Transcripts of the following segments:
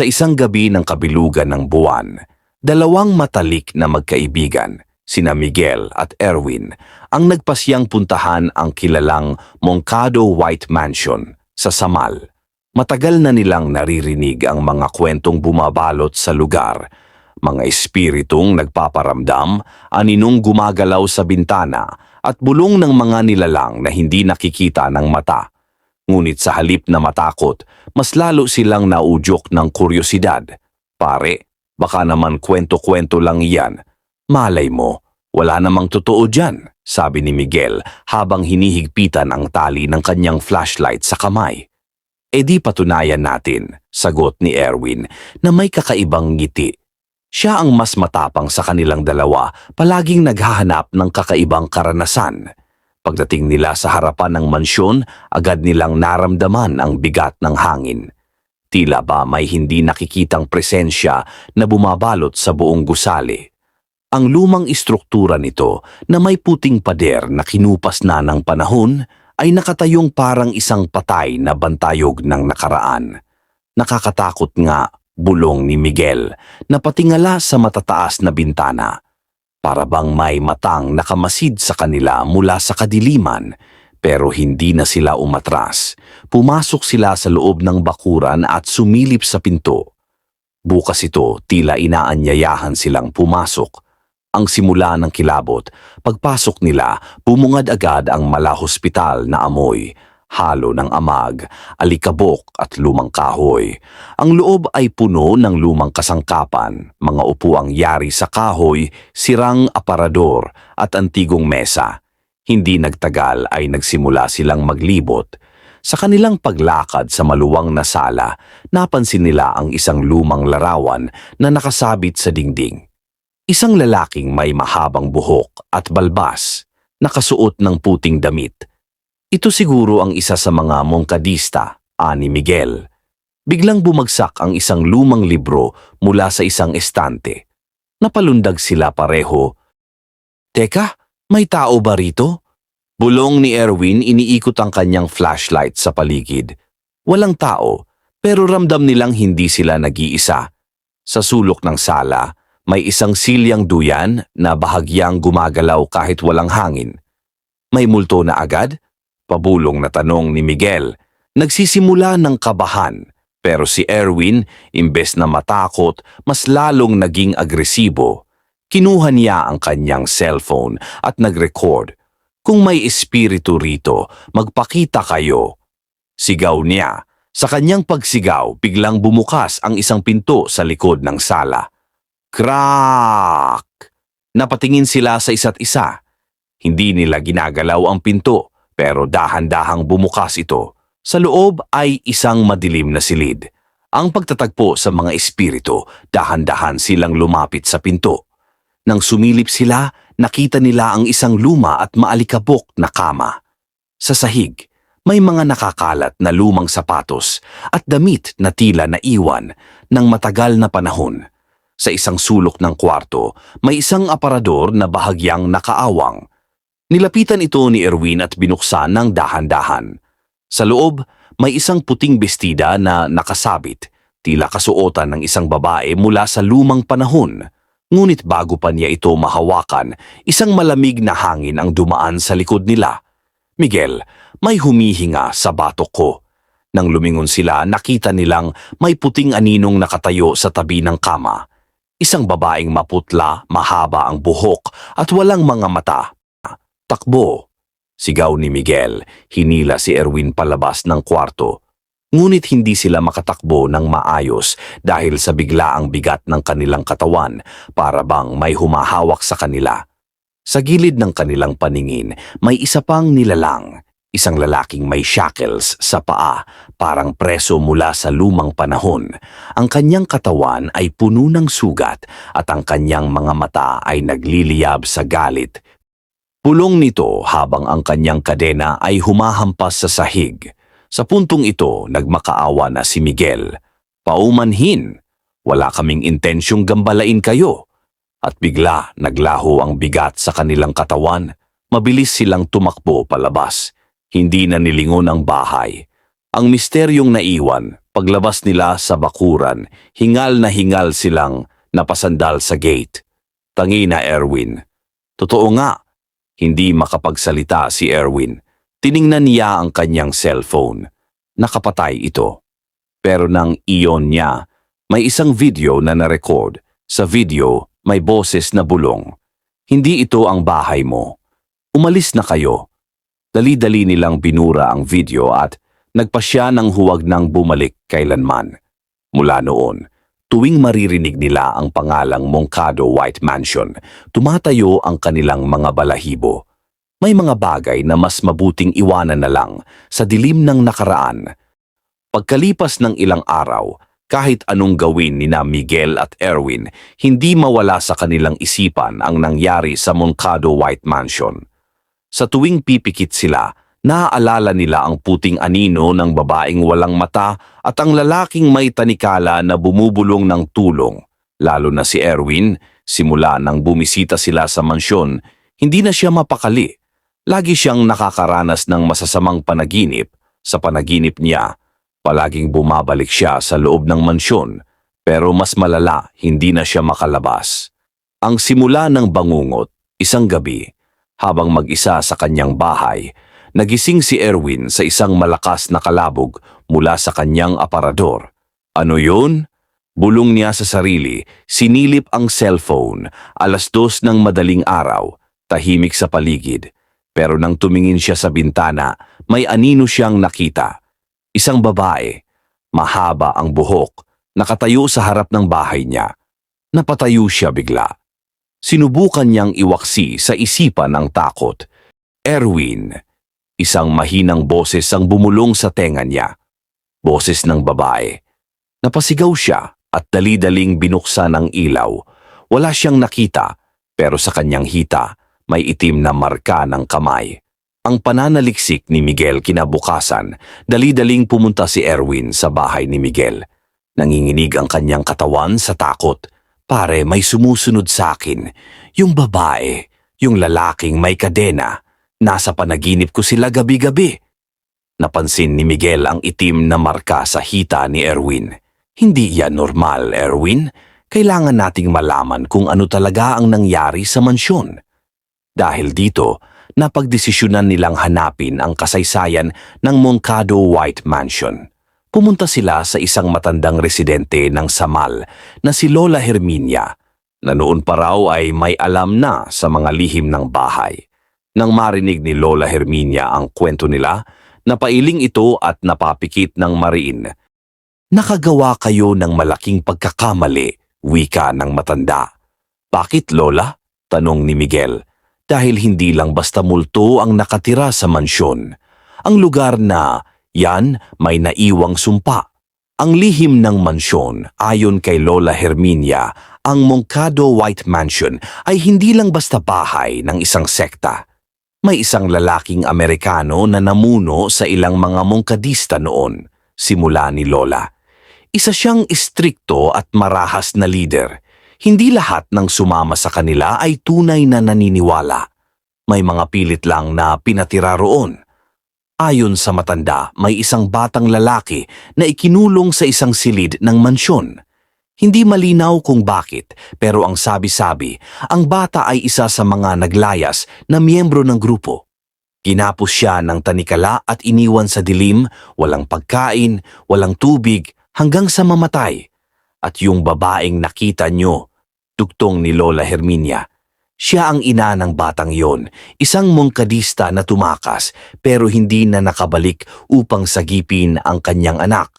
Sa isang gabi ng kabilugan ng buwan, dalawang matalik na magkaibigan, sina Miguel at Erwin, ang nagpasyang puntahan ang kilalang Moncado White Mansion sa Samal. Matagal na nilang naririnig ang mga kwentong bumabalot sa lugar, mga espiritong nagpaparamdam, aninong gumagalaw sa bintana at bulong ng mga nilalang na hindi nakikita ng mata. Ngunit sa halip na matakot, mas lalo silang naudyok ng kuryosidad. Pare, baka naman kwento-kwento lang iyan. Malay mo, wala namang totoo dyan, sabi ni Miguel habang hinihigpitan ang tali ng kanyang flashlight sa kamay. E di patunayan natin, sagot ni Erwin, na may kakaibang ngiti. Siya ang mas matapang sa kanilang dalawa, palaging naghahanap ng kakaibang karanasan. Pagdating nila sa harapan ng mansyon, agad nilang naramdaman ang bigat ng hangin. Tila ba may hindi nakikitang presensya na bumabalot sa buong gusali. Ang lumang istruktura nito na may puting pader na kinupas na ng panahon ay nakatayong parang isang patay na bantayog ng nakaraan. Nakakatakot nga, bulong ni Miguel, na patingala sa matataas na bintana. Para bang may matang nakamasid sa kanila mula sa kadiliman, pero hindi na sila umatras. Pumasok sila sa loob ng bakuran at sumilip sa pinto. Bukas ito, tila inaanyayahan silang pumasok. Ang simula ng kilabot, pagpasok nila, bumungad agad ang mala hospital na amoy, halo ng amag, alikabok at lumang kahoy. Ang loob ay puno ng lumang kasangkapan, mga upuang yari sa kahoy, sirang aparador at antigong mesa. Hindi nagtagal ay nagsimula silang maglibot. Sa kanilang paglakad sa maluwang na sala, napansin nila ang isang lumang larawan na nakasabit sa dingding. Isang lalaking may mahabang buhok at balbas, nakasuot ng puting damit. Ito siguro ang isa sa mga mongkadista, ani Miguel. Biglang bumagsak ang isang lumang libro mula sa isang estante. Napalundag sila pareho. Teka, may tao ba rito? Bulong ni Erwin iniikot ang kanyang flashlight sa paligid. Walang tao, pero ramdam nilang hindi sila nag-iisa. Sa sulok ng sala, may isang silyang duyan na bahagyang gumagalaw kahit walang hangin. May multo na agad? Pabulong na tanong ni Miguel. Nagsisimula ng kabahan, pero si Erwin, imbes na matakot, mas lalong naging agresibo. Kinuha niya ang kanyang cellphone at nag-record. Kung may espiritu rito, magpakita kayo. Sigaw niya. Sa kanyang pagsigaw, biglang bumukas ang isang pinto sa likod ng sala. Crack! Napatingin sila sa isa't isa. Hindi nila ginagalaw ang pinto, pero dahan-dahang bumukas ito. Sa loob ay isang madilim na silid. Ang pagtatagpo sa mga espiritu, dahan-dahan silang lumapit sa pinto. Nang sumilip sila, nakita nila ang isang luma at maalikabok na kama. Sa sahig, may mga nakakalat na lumang sapatos at damit na tila naiwan ng matagal na panahon. Sa isang sulok ng kwarto, may isang aparador na bahagyang nakaawang. Nilapitan ito ni Erwin at binuksan ng dahan-dahan. Sa loob, may isang puting bestida na nakasabit, tila kasuotan ng isang babae mula sa lumang panahon. Ngunit bago pa niya ito mahawakan, isang malamig na hangin ang dumaan sa likod nila. Miguel, may humihinga sa batok ko. Nang lumingon sila, nakita nilang may puting aninong nakatayo sa tabi ng kama. Isang babaeng maputla, mahaba ang buhok at walang mga mata. Takbo! Sigaw ni Miguel, hinila si Erwin palabas ng kwarto. Ngunit hindi sila makatakbo ng maayos dahil sa biglaang bigat ng kanilang katawan para bang may humahawak sa kanila. Sa gilid ng kanilang paningin, may isa pang nilalang, isang lalaking may shackles sa paa, parang preso mula sa lumang panahon. Ang kanyang katawan ay puno ng sugat at ang kanyang mga mata ay nagliliyab sa galit. Pulong nito habang ang kanyang kadena ay humahampas sa sahig. Sa puntong ito, nagmakaawa na si Miguel. Paumanhin, wala kaming intensyong gambalain kayo. At bigla naglaho ang bigat sa kanilang katawan. Mabilis silang tumakbo palabas. Hindi na nilingon ang bahay. Ang misteryong naiwan, Paglabas nila sa bakuran, hingal na hingal silang napasandal sa gate. Tangi na Erwin. Totoo nga, hindi makapagsalita si Erwin. Tiningnan niya ang kanyang cellphone. Nakapatay ito. Pero nang iyon niya, may isang video na narecord. Sa video, may boses na bulong. Hindi ito ang bahay mo. Umalis na kayo. Dali-dali nilang binura ang video at nagpasya ng huwag nang bumalik kailanman. Mula noon, tuwing maririnig nila ang pangalang Moncado White Mansion, tumatayo ang kanilang mga balahibo. May mga bagay na mas mabuting iwanan na lang sa dilim ng nakaraan. Pagkalipas ng ilang araw, kahit anong gawin ni na Miguel at Erwin, hindi mawala sa kanilang isipan ang nangyari sa Moncado White Mansion. Sa tuwing pipikit sila, naaalala nila ang puting anino ng babaeng walang mata at ang lalaking may tanikala na bumubulong ng tulong. Lalo na si Erwin, simula nang bumisita sila sa mansyon, hindi na siya mapakali. Lagi siyang nakakaranas ng masasamang panaginip. Sa panaginip niya, palaging bumabalik siya sa loob ng mansyon, pero mas malala, hindi na siya makalabas. Ang simula ng bangungot, isang gabi, habang mag-isa sa kanyang bahay, nagising si Erwin sa isang malakas na kalabog mula sa kanyang aparador. Ano yun? Bulong niya sa sarili, sinilip ang cellphone, alas dos ng madaling araw, tahimik sa paligid. Pero nang tumingin siya sa bintana, may anino siyang nakita. Isang babae, mahaba ang buhok, nakatayo sa harap ng bahay niya. Napatayo siya bigla. Sinubukan niyang iwaksi sa isipan ang takot. Erwin, isang mahinang boses ang bumulong sa tenga niya. Boses ng babae. Napasigaw siya at dali-daling binuksan ang ilaw. Wala siyang nakita, pero sa kanyang hita, may itim na marka ng kamay. Ang pananaliksik ni Miguel kinabukasan, dali-daling pumunta si Erwin sa bahay ni Miguel. Nanginginig ang kanyang katawan sa takot. Pare, may sumusunod sa akin. Yung babae, yung lalaking may kadena. Nasa panaginip ko sila gabi-gabi. Napansin ni Miguel ang itim na marka sa hita ni Erwin. Hindi yan normal, Erwin. Kailangan nating malaman kung ano talaga ang nangyari sa mansyon. Dahil dito, napagdesisyonan nilang hanapin ang kasaysayan ng Moncado White Mansion. Pumunta sila sa isang matandang residente ng Samal na si Lola Herminia, na noon pa raw ay may alam na sa mga lihim ng bahay. Nang marinig ni Lola Herminia ang kwento nila, napailing ito at napapikit ng mariin. Nakagawa kayo ng malaking pagkakamali, wika ng matanda. Bakit, Lola? Tanong ni Miguel. Dahil hindi lang basta multo ang nakatira sa mansyon. Ang lugar na yan may naiwang sumpa. Ang lihim ng mansyon, ayon kay Lola Herminia, ang Moncado White Mansion ay hindi lang basta bahay ng isang sekta. May isang lalaking Amerikano na namuno sa ilang mga mongkadista noon, simula ni Lola. Isa siyang istrikto at marahas na leader. Hindi lahat ng sumama sa kanila ay tunay na naniniwala. May mga pilit lang na pinatira roon. Ayon sa matanda, may isang batang lalaki na ikinulong sa isang silid ng mansyon. Hindi malinaw kung bakit, pero ang sabi-sabi, ang bata ay isa sa mga naglayas na miyembro ng grupo. Ginapos siya ng tanikala at iniwan sa dilim, walang pagkain, walang tubig, hanggang sa mamatay. At yung babaeng nakita nyo, tugtong ni Lola Herminia, siya ang ina ng batang yon, isang mongkadista na tumakas pero hindi na nakabalik upang sagipin ang kanyang anak.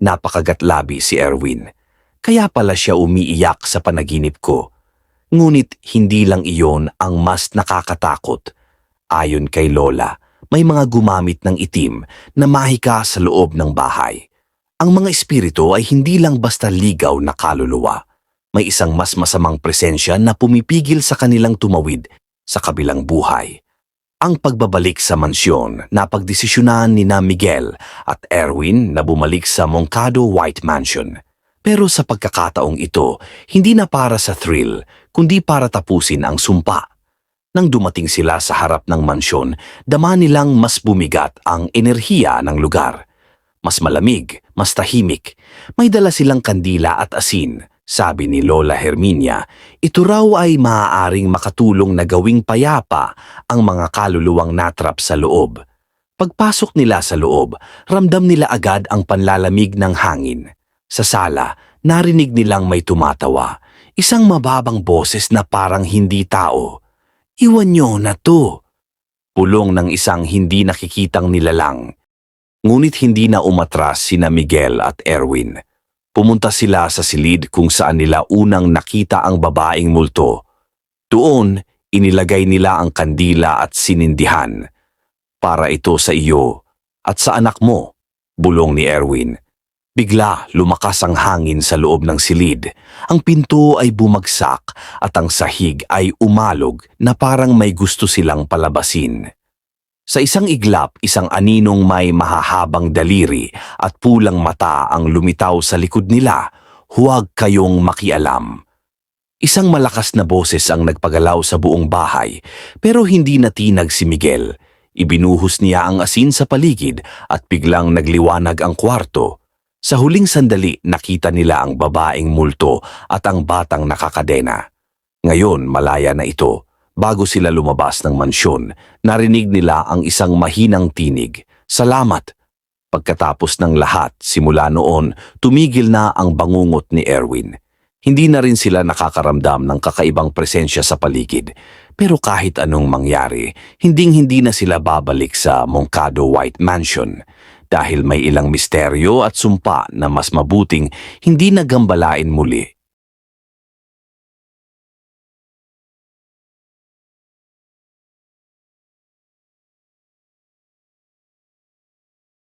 Napakagatlabi si Erwin. Kaya pala siya umiiyak sa panaginip ko. Ngunit hindi lang iyon ang mas nakakatakot. Ayon kay Lola, may mga gumamit ng itim na mahika sa loob ng bahay. Ang mga espiritu ay hindi lang basta ligaw na kaluluwa may isang mas masamang presensya na pumipigil sa kanilang tumawid sa kabilang buhay. Ang pagbabalik sa mansyon na pagdesisyonan ni na Miguel at Erwin na bumalik sa Moncado White Mansion. Pero sa pagkakataong ito, hindi na para sa thrill, kundi para tapusin ang sumpa. Nang dumating sila sa harap ng mansyon, dama nilang mas bumigat ang enerhiya ng lugar. mas malamig, mas tahimik. May dala silang kandila at asin. Sabi ni Lola Herminia, ito raw ay maaaring makatulong na gawing payapa ang mga kaluluwang natrap sa loob. Pagpasok nila sa loob, ramdam nila agad ang panlalamig ng hangin. Sa sala, narinig nilang may tumatawa. Isang mababang boses na parang hindi tao. Iwan nyo na to. Pulong ng isang hindi nakikitang nilalang. Ngunit hindi na umatras sina Miguel at Erwin. Pumunta sila sa silid kung saan nila unang nakita ang babaeng multo. Doon, inilagay nila ang kandila at sinindihan. Para ito sa iyo at sa anak mo, bulong ni Erwin. Bigla lumakas ang hangin sa loob ng silid. Ang pinto ay bumagsak at ang sahig ay umalog na parang may gusto silang palabasin. Sa isang iglap, isang aninong may mahahabang daliri at pulang mata ang lumitaw sa likod nila. Huwag kayong makialam. Isang malakas na boses ang nagpagalaw sa buong bahay, pero hindi natinag si Miguel. Ibinuhos niya ang asin sa paligid at biglang nagliwanag ang kwarto. Sa huling sandali, nakita nila ang babaeng multo at ang batang nakakadena. Ngayon, malaya na ito. Bago sila lumabas ng mansyon, narinig nila ang isang mahinang tinig. Salamat! Pagkatapos ng lahat, simula noon, tumigil na ang bangungot ni Erwin. Hindi na rin sila nakakaramdam ng kakaibang presensya sa paligid. Pero kahit anong mangyari, hinding-hindi na sila babalik sa Moncado White Mansion dahil may ilang misteryo at sumpa na mas mabuting hindi nagambalain muli.